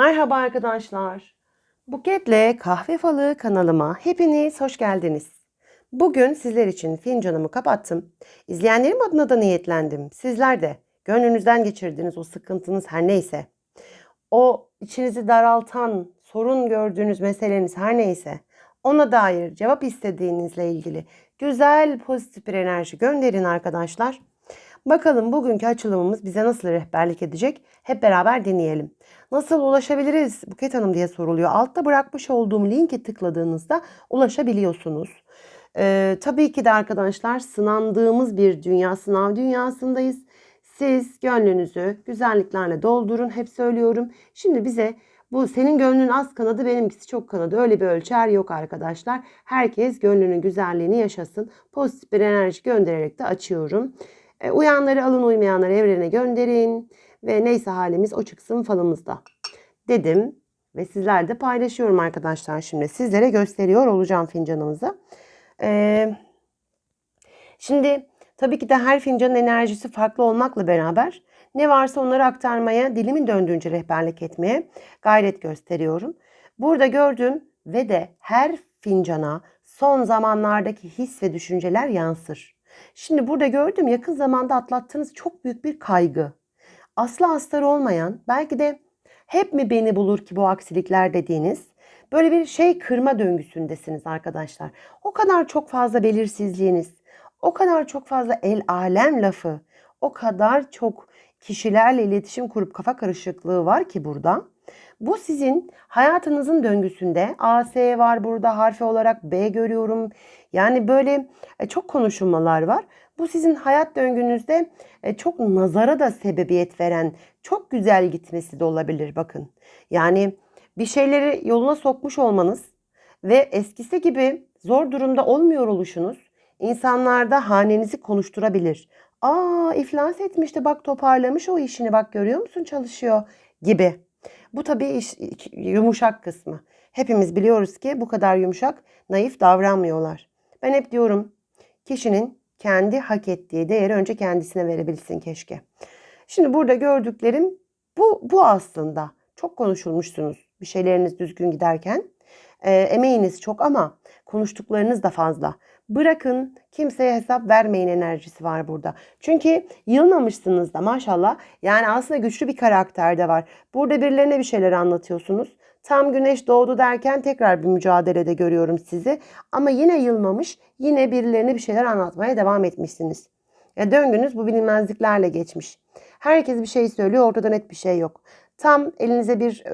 Merhaba arkadaşlar. Buketle Kahve Falı kanalıma hepiniz hoş geldiniz. Bugün sizler için fincanımı kapattım. İzleyenlerim adına da niyetlendim. Sizler de gönlünüzden geçirdiğiniz o sıkıntınız her neyse, o içinizi daraltan, sorun gördüğünüz meseleniz her neyse, ona dair cevap istediğinizle ilgili güzel pozitif bir enerji gönderin arkadaşlar. Bakalım bugünkü açılımımız bize nasıl rehberlik edecek? Hep beraber dinleyelim. Nasıl ulaşabiliriz Buket Hanım diye soruluyor. Altta bırakmış olduğum linke tıkladığınızda ulaşabiliyorsunuz. Ee, tabii ki de arkadaşlar sınandığımız bir dünya, sınav dünyasındayız. Siz gönlünüzü güzelliklerle doldurun. Hep söylüyorum. Şimdi bize bu senin gönlün az kanadı benimkisi çok kanadı. Öyle bir ölçer yok arkadaşlar. Herkes gönlünün güzelliğini yaşasın. Pozitif bir enerji göndererek de açıyorum. E, uyanları alın uymayanları evrene gönderin. Ve neyse halimiz o çıksın falımızda. Dedim ve sizler de paylaşıyorum arkadaşlar şimdi. Sizlere gösteriyor olacağım fincanımızı. Ee, şimdi tabii ki de her fincanın enerjisi farklı olmakla beraber ne varsa onları aktarmaya, dilimin döndüğünce rehberlik etmeye gayret gösteriyorum. Burada gördüğüm ve de her fincana son zamanlardaki his ve düşünceler yansır. Şimdi burada gördüğüm yakın zamanda atlattığınız çok büyük bir kaygı. Aslı astarı olmayan, belki de hep mi beni bulur ki bu aksilikler dediğiniz böyle bir şey kırma döngüsündesiniz arkadaşlar. O kadar çok fazla belirsizliğiniz, o kadar çok fazla el alem lafı, o kadar çok kişilerle iletişim kurup kafa karışıklığı var ki burada. Bu sizin hayatınızın döngüsünde A, S var burada harfi olarak B görüyorum. Yani böyle e, çok konuşulmalar var. Bu sizin hayat döngünüzde e, çok nazara da sebebiyet veren, çok güzel gitmesi de olabilir bakın. Yani bir şeyleri yoluna sokmuş olmanız ve eskisi gibi zor durumda olmuyor oluşunuz insanlarda hanenizi konuşturabilir. Aa iflas etmişti bak toparlamış o işini bak görüyor musun çalışıyor gibi. Bu tabii yumuşak kısmı. Hepimiz biliyoruz ki bu kadar yumuşak, naif davranmıyorlar. Ben hep diyorum kişinin kendi hak ettiği değeri önce kendisine verebilsin keşke. Şimdi burada gördüklerim bu, bu aslında. Çok konuşulmuşsunuz bir şeyleriniz düzgün giderken. E, emeğiniz çok ama konuştuklarınız da fazla. Bırakın kimseye hesap vermeyin enerjisi var burada. Çünkü yılmamışsınız da maşallah. Yani aslında güçlü bir karakter de var. Burada birilerine bir şeyler anlatıyorsunuz. Tam güneş doğdu derken tekrar bir mücadelede görüyorum sizi. Ama yine yılmamış, yine birilerine bir şeyler anlatmaya devam etmişsiniz. Ya döngünüz bu bilinmezliklerle geçmiş. Herkes bir şey söylüyor, ortada net bir şey yok. Tam elinize bir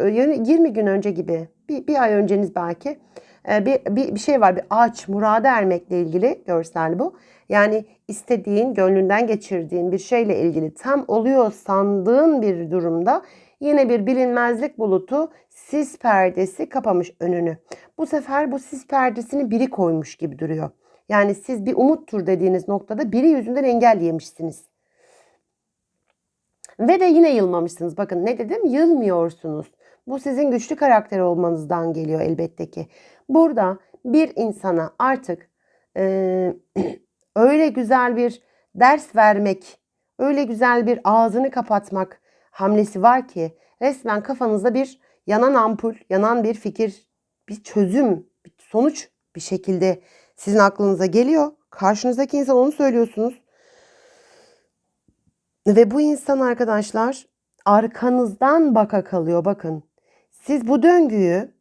20 gün önce gibi, bir, bir ay önceniz belki bir, bir, bir şey var. Bir ağaç, murada ermekle ilgili görsel bu. Yani istediğin, gönlünden geçirdiğin bir şeyle ilgili tam oluyor sandığın bir durumda yine bir bilinmezlik bulutu sis perdesi kapamış önünü. Bu sefer bu sis perdesini biri koymuş gibi duruyor. Yani siz bir umuttur dediğiniz noktada biri yüzünden engelleyemişsiniz. Ve de yine yılmamışsınız. Bakın ne dedim? Yılmıyorsunuz. Bu sizin güçlü karakter olmanızdan geliyor elbette ki. Burada bir insana artık e, öyle güzel bir ders vermek, öyle güzel bir ağzını kapatmak hamlesi var ki resmen kafanızda bir yanan ampul, yanan bir fikir, bir çözüm, bir sonuç bir şekilde sizin aklınıza geliyor. Karşınızdaki insan onu söylüyorsunuz. Ve bu insan arkadaşlar arkanızdan baka kalıyor bakın. Siz bu döngüyü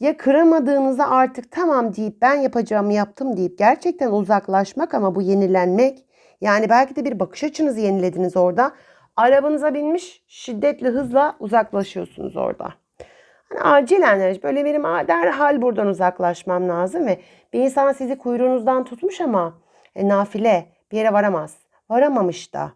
ya kıramadığınızda artık tamam deyip ben yapacağımı yaptım deyip gerçekten uzaklaşmak ama bu yenilenmek yani belki de bir bakış açınızı yenilediniz orada. Arabanıza binmiş şiddetli hızla uzaklaşıyorsunuz orada. Hani acilen böyle benim derhal buradan uzaklaşmam lazım ve bir insan sizi kuyruğunuzdan tutmuş ama e, nafile bir yere varamaz. Varamamış da.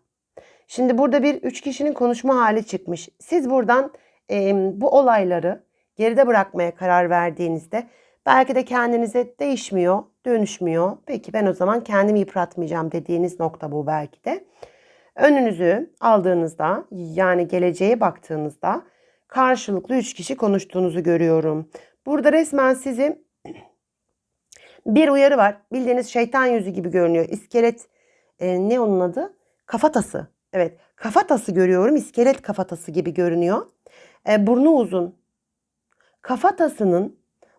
Şimdi burada bir üç kişinin konuşma hali çıkmış. Siz buradan e, bu olayları geride bırakmaya karar verdiğinizde belki de kendinize değişmiyor, dönüşmüyor. Peki ben o zaman kendimi yıpratmayacağım dediğiniz nokta bu belki de. Önünüzü aldığınızda yani geleceğe baktığınızda karşılıklı üç kişi konuştuğunuzu görüyorum. Burada resmen sizi bir uyarı var. Bildiğiniz şeytan yüzü gibi görünüyor. İskelet e, ne onun adı? Kafatası. Evet kafatası görüyorum. İskelet kafatası gibi görünüyor. E, burnu uzun. Kafatasının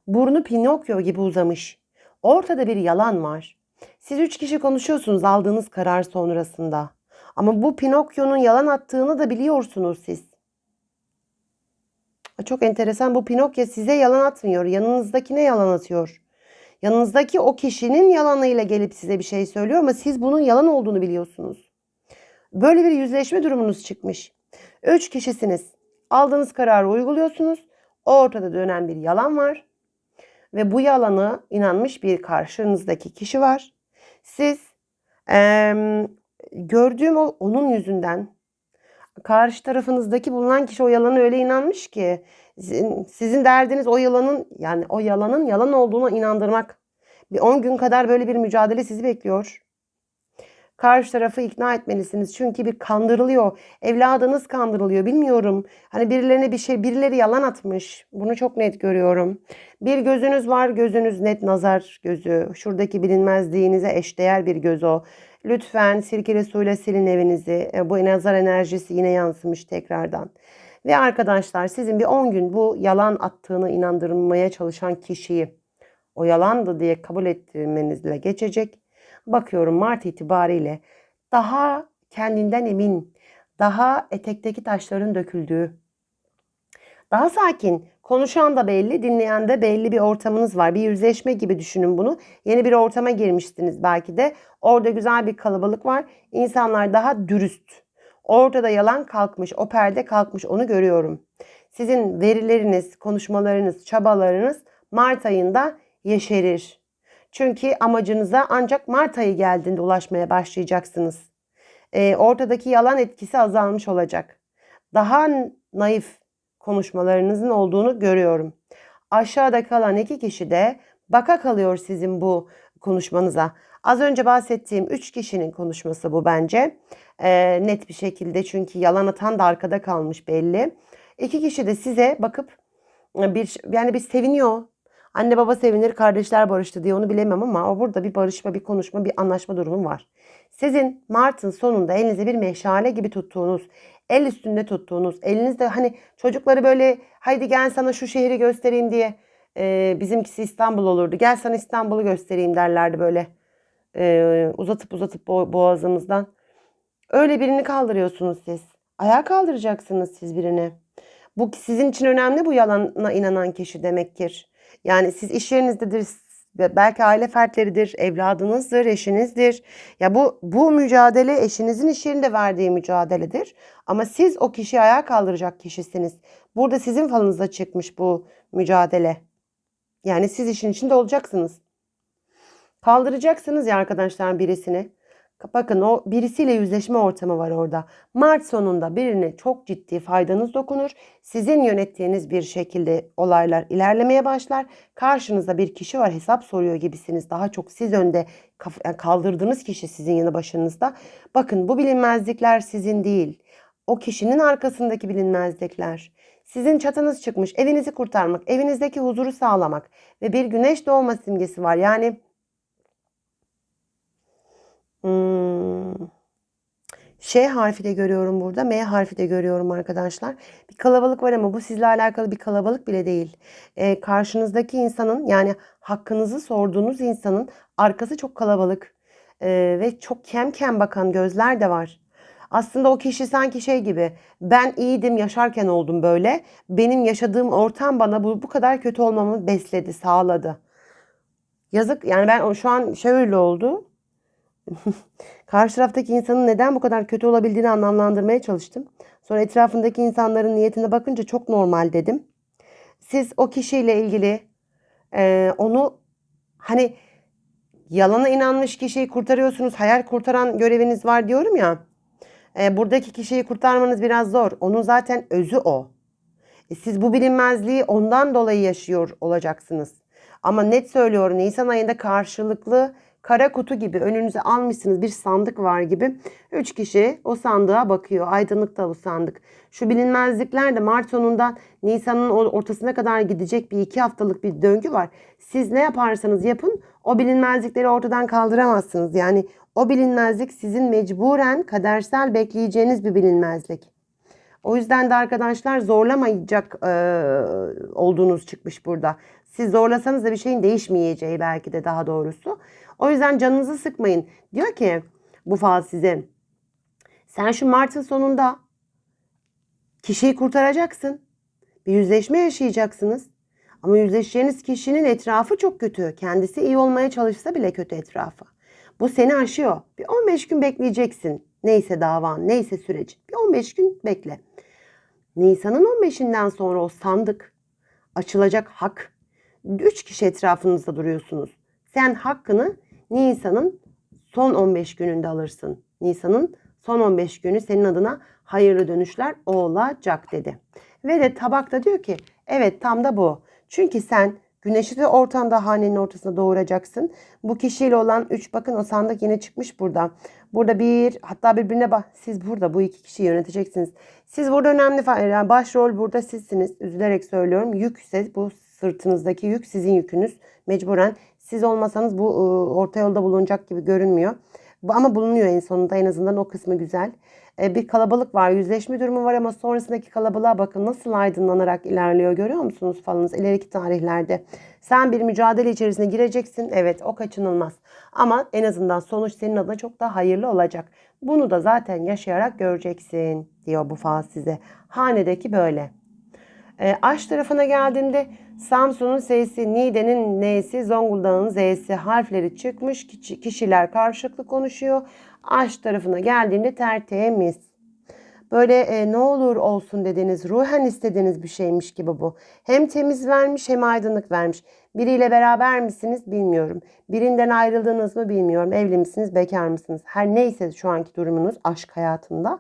burnu Pinokyo gibi uzamış. Ortada bir yalan var. Siz üç kişi konuşuyorsunuz aldığınız karar sonrasında. Ama bu Pinokyo'nun yalan attığını da biliyorsunuz siz. Çok enteresan bu Pinokyo size yalan atmıyor. Yanınızdakine yalan atıyor. Yanınızdaki o kişinin yalanıyla gelip size bir şey söylüyor ama siz bunun yalan olduğunu biliyorsunuz. Böyle bir yüzleşme durumunuz çıkmış. Üç kişisiniz. Aldığınız kararı uyguluyorsunuz. Ortada dönen bir yalan var. Ve bu yalanı inanmış bir karşınızdaki kişi var. Siz eee, gördüğüm o, onun yüzünden karşı tarafınızdaki bulunan kişi o yalana öyle inanmış ki sizin, sizin derdiniz o yalanın yani o yalanın yalan olduğuna inandırmak. Bir 10 gün kadar böyle bir mücadele sizi bekliyor. Karşı tarafı ikna etmelisiniz. Çünkü bir kandırılıyor. Evladınız kandırılıyor. Bilmiyorum. Hani birilerine bir şey, birileri yalan atmış. Bunu çok net görüyorum. Bir gözünüz var. Gözünüz net nazar gözü. Şuradaki bilinmezliğinize eşdeğer bir göz o. Lütfen sirkeli suyla silin evinizi. E, Bu nazar enerjisi yine yansımış tekrardan. Ve arkadaşlar sizin bir 10 gün bu yalan attığını inandırmaya çalışan kişiyi o yalandı diye kabul ettirmenizle geçecek. Bakıyorum Mart itibariyle daha kendinden emin, daha etekteki taşların döküldüğü, daha sakin, konuşan da belli, dinleyen de belli bir ortamınız var. Bir yüzleşme gibi düşünün bunu. Yeni bir ortama girmiştiniz belki de. Orada güzel bir kalabalık var. İnsanlar daha dürüst. Ortada yalan kalkmış, o perde kalkmış onu görüyorum. Sizin verileriniz, konuşmalarınız, çabalarınız Mart ayında yeşerir. Çünkü amacınıza ancak Mart ayı geldiğinde ulaşmaya başlayacaksınız. Ee, ortadaki yalan etkisi azalmış olacak. Daha naif konuşmalarınızın olduğunu görüyorum. Aşağıda kalan iki kişi de baka kalıyor sizin bu konuşmanıza. Az önce bahsettiğim üç kişinin konuşması bu bence. Ee, net bir şekilde çünkü yalan atan da arkada kalmış belli. İki kişi de size bakıp bir yani bir seviniyor. Anne baba sevinir, kardeşler barıştı diye onu bilemem ama o burada bir barışma, bir konuşma, bir anlaşma durumu var. Sizin Mart'ın sonunda elinize bir meşale gibi tuttuğunuz, el üstünde tuttuğunuz, elinizde hani çocukları böyle haydi gel sana şu şehri göstereyim diye e, bizimkisi İstanbul olurdu. Gel sana İstanbul'u göstereyim derlerdi böyle e, uzatıp uzatıp bo- boğazımızdan. Öyle birini kaldırıyorsunuz siz. Ayağa kaldıracaksınız siz birini. Bu sizin için önemli bu yalana inanan kişi demektir. Yani siz iş yerinizdedir, belki aile fertleridir, evladınızdır, eşinizdir. Ya bu bu mücadele eşinizin iş yerinde verdiği mücadeledir. Ama siz o kişiyi ayağa kaldıracak kişisiniz. Burada sizin falınıza çıkmış bu mücadele. Yani siz işin içinde olacaksınız. Kaldıracaksınız ya arkadaşlar birisini. Bakın o birisiyle yüzleşme ortamı var orada. Mart sonunda birine çok ciddi faydanız dokunur. Sizin yönettiğiniz bir şekilde olaylar ilerlemeye başlar. Karşınızda bir kişi var hesap soruyor gibisiniz. Daha çok siz önde kaldırdığınız kişi sizin yanı başınızda. Bakın bu bilinmezlikler sizin değil. O kişinin arkasındaki bilinmezlikler. Sizin çatınız çıkmış. Evinizi kurtarmak, evinizdeki huzuru sağlamak ve bir güneş doğma simgesi var. Yani Hmm. Ş harfi de görüyorum burada. M harfi de görüyorum arkadaşlar. Bir kalabalık var ama bu sizle alakalı bir kalabalık bile değil. Ee, karşınızdaki insanın yani hakkınızı sorduğunuz insanın arkası çok kalabalık. Ee, ve çok kem kem bakan gözler de var. Aslında o kişi sanki şey gibi ben iyiydim yaşarken oldum böyle. Benim yaşadığım ortam bana bu, bu kadar kötü olmamı besledi, sağladı. Yazık yani ben şu an şöyle oldu. Karşı taraftaki insanın neden bu kadar kötü olabildiğini anlamlandırmaya çalıştım. Sonra etrafındaki insanların niyetine bakınca çok normal dedim. Siz o kişiyle ilgili e, onu hani yalana inanmış kişiyi kurtarıyorsunuz. Hayal kurtaran göreviniz var diyorum ya. E, buradaki kişiyi kurtarmanız biraz zor. Onun zaten özü o. E, siz bu bilinmezliği ondan dolayı yaşıyor olacaksınız. Ama net söylüyorum Nisan ayında karşılıklı kara kutu gibi önünüze almışsınız bir sandık var gibi. Üç kişi o sandığa bakıyor. Aydınlık da bu sandık. Şu bilinmezlikler de Mart sonundan Nisan'ın ortasına kadar gidecek bir iki haftalık bir döngü var. Siz ne yaparsanız yapın o bilinmezlikleri ortadan kaldıramazsınız. Yani o bilinmezlik sizin mecburen kadersel bekleyeceğiniz bir bilinmezlik. O yüzden de arkadaşlar zorlamayacak e, olduğunuz çıkmış burada. Siz zorlasanız da bir şeyin değişmeyeceği belki de daha doğrusu. O yüzden canınızı sıkmayın. Diyor ki bu fal size. Sen şu Mart'ın sonunda kişiyi kurtaracaksın. Bir yüzleşme yaşayacaksınız. Ama yüzleşeceğiniz kişinin etrafı çok kötü. Kendisi iyi olmaya çalışsa bile kötü etrafı. Bu seni aşıyor. Bir 15 gün bekleyeceksin. Neyse davan, neyse sürecin. Bir 15 gün bekle. Nisan'ın 15'inden sonra o sandık açılacak hak. Üç kişi etrafınızda duruyorsunuz. Sen hakkını Nisan'ın son 15 gününde alırsın. Nisan'ın son 15 günü senin adına hayırlı dönüşler olacak dedi. Ve de tabakta diyor ki evet tam da bu. Çünkü sen güneşi de ortamda hanenin ortasına doğuracaksın. Bu kişiyle olan 3 bakın o sandık yine çıkmış burada. Burada bir hatta birbirine bak siz burada bu iki kişiyi yöneteceksiniz. Siz burada önemli yani başrol burada sizsiniz. Üzülerek söylüyorum. Yük ise bu sırtınızdaki yük sizin yükünüz. Mecburen siz olmasanız bu ıı, orta yolda bulunacak gibi görünmüyor. Ama bulunuyor en sonunda en azından o kısmı güzel. E, bir kalabalık var, yüzleşme durumu var ama sonrasındaki kalabalığa bakın nasıl aydınlanarak ilerliyor görüyor musunuz falınız ileriki tarihlerde. Sen bir mücadele içerisine gireceksin. Evet o kaçınılmaz. Ama en azından sonuç senin adına çok daha hayırlı olacak. Bunu da zaten yaşayarak göreceksin diyor bu fal size. Hanedeki böyle. E, aş tarafına geldiğimde Samsun'un S'si, Niğde'nin N'si, Zonguldak'ın Z'si harfleri çıkmış. Kişi- Kişiler karşılıklı konuşuyor. Aş tarafına geldiğimde tertemiz. Böyle e, ne olur olsun dediğiniz, ruhen istediğiniz bir şeymiş gibi bu. Hem temiz vermiş hem aydınlık vermiş. Biriyle beraber misiniz bilmiyorum. Birinden ayrıldınız mı bilmiyorum. Evli misiniz, bekar mısınız? Her neyse şu anki durumunuz aşk hayatında.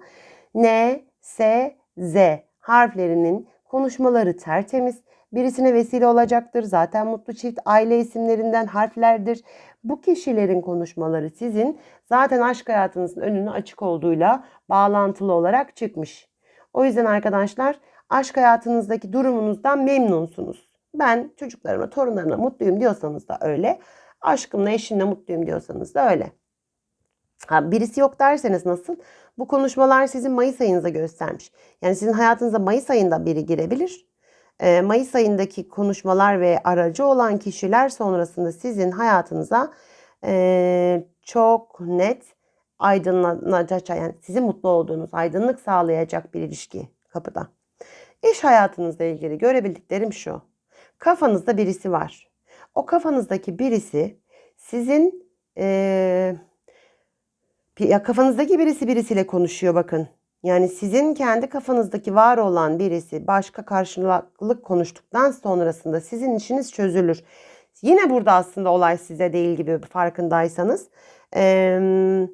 N, S, Z harflerinin konuşmaları tertemiz. Birisine vesile olacaktır. Zaten mutlu çift aile isimlerinden harflerdir. Bu kişilerin konuşmaları sizin zaten aşk hayatınızın önünün açık olduğuyla bağlantılı olarak çıkmış. O yüzden arkadaşlar aşk hayatınızdaki durumunuzdan memnunsunuz. Ben çocuklarıma, torunlarıma mutluyum diyorsanız da öyle. Aşkımla, eşimle mutluyum diyorsanız da öyle. Ha, birisi yok derseniz nasıl? Bu konuşmalar sizin Mayıs ayınıza göstermiş. Yani sizin hayatınıza Mayıs ayında biri girebilir. Ee, Mayıs ayındaki konuşmalar ve aracı olan kişiler sonrasında sizin hayatınıza e, çok net aydınlanacak yani sizin mutlu olduğunuz aydınlık sağlayacak bir ilişki kapıda. İş hayatınızla ilgili görebildiklerim şu. Kafanızda birisi var. O kafanızdaki birisi sizin eee ya kafanızdaki birisi birisiyle konuşuyor bakın. Yani sizin kendi kafanızdaki var olan birisi başka karşılıklı konuştuktan sonrasında sizin işiniz çözülür. Yine burada aslında olay size değil gibi farkındaysanız. Ee,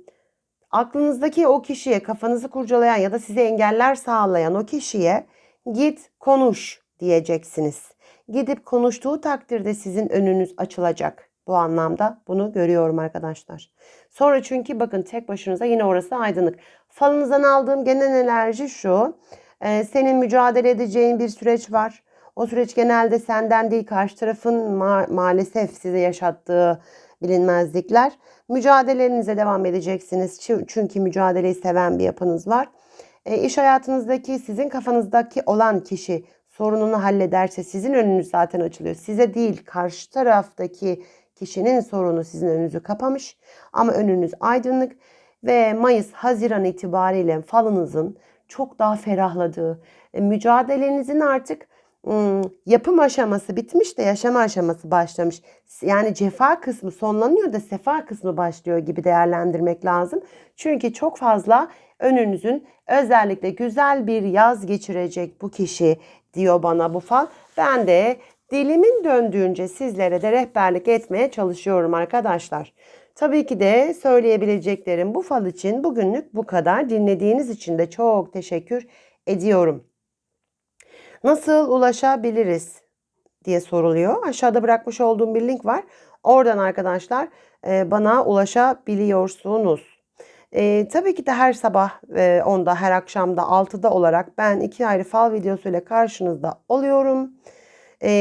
aklınızdaki o kişiye kafanızı kurcalayan ya da size engeller sağlayan o kişiye git konuş diyeceksiniz. Gidip konuştuğu takdirde sizin önünüz açılacak. Bu anlamda bunu görüyorum arkadaşlar. Sonra çünkü bakın tek başınıza yine orası aydınlık. Falınızdan aldığım genel enerji şu. Ee, senin mücadele edeceğin bir süreç var. O süreç genelde senden değil karşı tarafın ma- maalesef size yaşattığı bilinmezlikler. Mücadelelerinize devam edeceksiniz. Çü- Çünkü mücadeleyi seven bir yapınız var. E, iş hayatınızdaki sizin kafanızdaki olan kişi sorununu hallederse sizin önünüz zaten açılıyor. Size değil karşı taraftaki kişinin sorunu sizin önünüzü kapamış ama önünüz aydınlık ve Mayıs Haziran itibariyle falınızın çok daha ferahladığı, e, mücadelenizin artık ım, yapım aşaması bitmiş de yaşama aşaması başlamış. Yani cefa kısmı sonlanıyor da sefa kısmı başlıyor gibi değerlendirmek lazım. Çünkü çok fazla önünüzün özellikle güzel bir yaz geçirecek bu kişi diyor bana bu fal. Ben de dilimin döndüğünce sizlere de rehberlik etmeye çalışıyorum arkadaşlar. Tabii ki de söyleyebileceklerim bu fal için bugünlük bu kadar. Dinlediğiniz için de çok teşekkür ediyorum. Nasıl ulaşabiliriz diye soruluyor. Aşağıda bırakmış olduğum bir link var. Oradan arkadaşlar e, bana ulaşabiliyorsunuz. E, tabii ki de her sabah e, 10'da, her akşam da 6'da olarak ben iki ayrı fal videosuyla karşınızda oluyorum. E,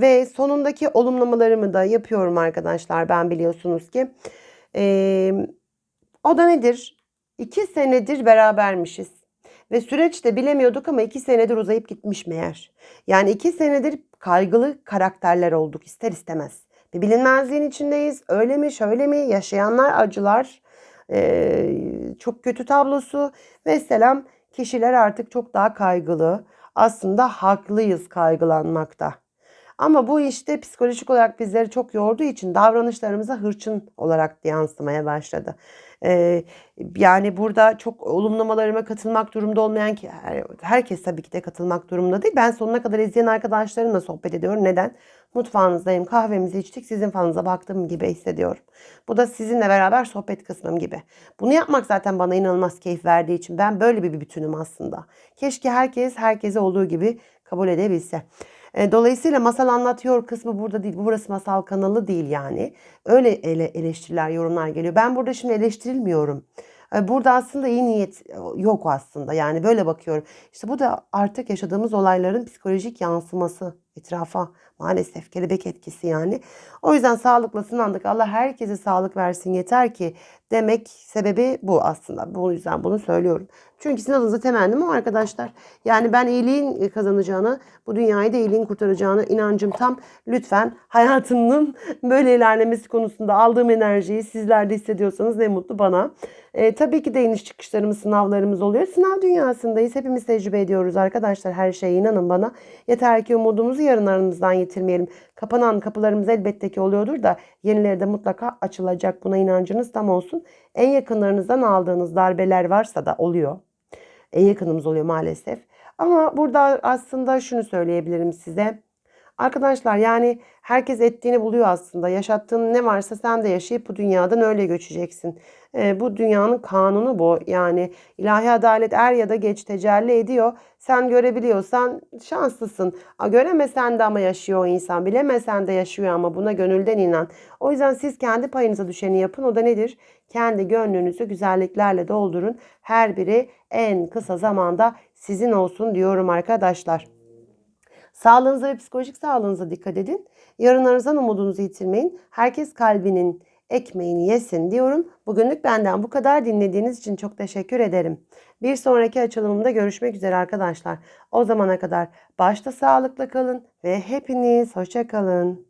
ve sonundaki olumlamalarımı da yapıyorum arkadaşlar. Ben biliyorsunuz ki. E, o da nedir? İki senedir berabermişiz. Ve süreçte bilemiyorduk ama iki senedir uzayıp gitmiş meğer. Yani iki senedir kaygılı karakterler olduk ister istemez. Bir bilinmezliğin içindeyiz. Öyle mi şöyle mi yaşayanlar acılar. Ee, çok kötü tablosu. Ve selam kişiler artık çok daha kaygılı. Aslında haklıyız kaygılanmakta. Ama bu işte psikolojik olarak bizleri çok yorduğu için davranışlarımıza hırçın olarak yansımaya başladı. Ee, yani burada çok olumlamalarıma katılmak durumda olmayan ki her- herkes tabii ki de katılmak durumunda değil. Ben sonuna kadar izleyen arkadaşlarımla sohbet ediyorum. Neden? Mutfağınızdayım, kahvemizi içtik, sizin falınıza baktığım gibi hissediyorum. Bu da sizinle beraber sohbet kısmım gibi. Bunu yapmak zaten bana inanılmaz keyif verdiği için ben böyle bir bütünüm aslında. Keşke herkes herkese olduğu gibi kabul edebilse. E, Dolayısıyla masal anlatıyor kısmı burada değil. Burası masal kanalı değil yani. Öyle ele, eleştiriler, yorumlar geliyor. Ben burada şimdi eleştirilmiyorum. E, Burada aslında iyi niyet e, yok aslında. Yani böyle bakıyorum. İşte bu da artık yaşadığımız olayların psikolojik yansıması etrafa maalesef kelebek etkisi yani. O yüzden sağlıkla sınandık. Allah herkese sağlık versin yeter ki demek sebebi bu aslında. Bu yüzden bunu söylüyorum. Çünkü sizin adınıza temennim o arkadaşlar. Yani ben iyiliğin kazanacağını, bu dünyayı da iyiliğin kurtaracağını inancım tam. Lütfen hayatımın böyle ilerlemesi konusunda aldığım enerjiyi sizler de hissediyorsanız ne mutlu bana. E, tabii ki de iniş çıkışlarımız, sınavlarımız oluyor. Sınav dünyasındayız. Hepimiz tecrübe ediyoruz arkadaşlar. Her şeye inanın bana. Yeter ki umudumuzu yarın aramızdan yitirmeyelim. Kapanan kapılarımız elbette ki oluyordur da yenileri de mutlaka açılacak. Buna inancınız tam olsun. En yakınlarınızdan aldığınız darbeler varsa da oluyor. En yakınımız oluyor maalesef. Ama burada aslında şunu söyleyebilirim size. Arkadaşlar yani herkes ettiğini buluyor aslında. Yaşattığın ne varsa sen de yaşayıp bu dünyadan öyle göçeceksin. Ee, bu dünyanın kanunu bu. Yani ilahi adalet er ya da geç tecelli ediyor. Sen görebiliyorsan şanslısın. A, göremesen de ama yaşıyor o insan. Bilemesen de yaşıyor ama buna gönülden inan. O yüzden siz kendi payınıza düşeni yapın. O da nedir? Kendi gönlünüzü güzelliklerle doldurun. Her biri en kısa zamanda sizin olsun diyorum arkadaşlar. Sağlığınıza ve psikolojik sağlığınıza dikkat edin. Yarınlarınızdan umudunuzu yitirmeyin. Herkes kalbinin ekmeğini yesin diyorum. Bugünlük benden bu kadar dinlediğiniz için çok teşekkür ederim. Bir sonraki açılımımda görüşmek üzere arkadaşlar. O zamana kadar başta sağlıkla kalın ve hepiniz hoşça kalın.